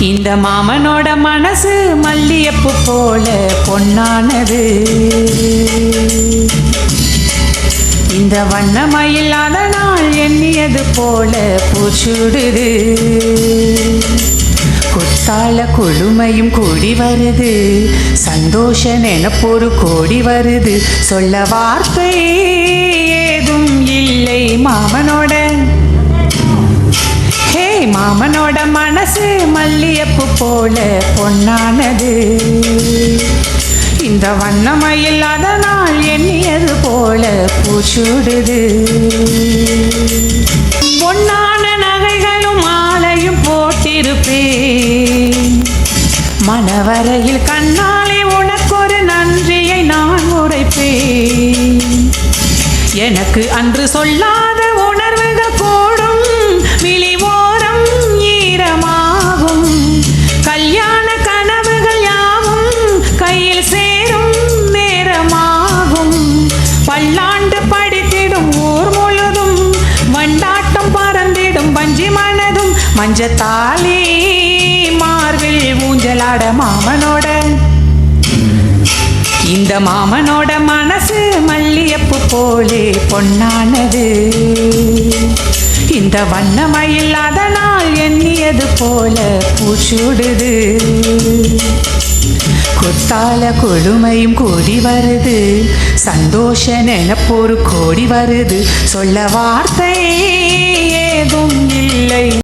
இந்த மாமனோட மனசு மல்லியப்பு போல பொன்னானது. இந்த வண்ணமயில் அதனால் எண்ணியது போல பூச்சுடுது. குத்தால கொழுமையும் கூடி வருது. சந்தோஷ நெனப்பொரு கோடி வருது. சொல்ல வார்த்தை ஏதும் இல்லை. மாமனோட மாமனோட மனசு மல்லியப்பு போல பொன்னானது. இந்த வண்ணமயில் அதனால் எண்ணியது போல பூச்சூடுது பொன்னான நகைகளும் மாலையும் போட்டிருப்பேன். மனவரையில் கண்ணாலே உனக்கொரு நன்றியை நான் உரைப்பேன். எனக்கு அன்று சொல்லாத உன் பறந்திடும் மனதும் மஞ்சத்தாலே மார்பில் ஊஞ்சலாட மாமனோட. இந்த மாமனோட மனசு மல்லியப்பு போலே பொன்னானது. இந்த வண்ணமயில் அதனால் எண்ணியது போல பூச்சூடுது. கொத்தால கொடுமையும் கூடி வருது. சந்தோஷ நெனப்போரு கோடி வருது. சொல்ல வார்த்தை ஏதும் இல்லை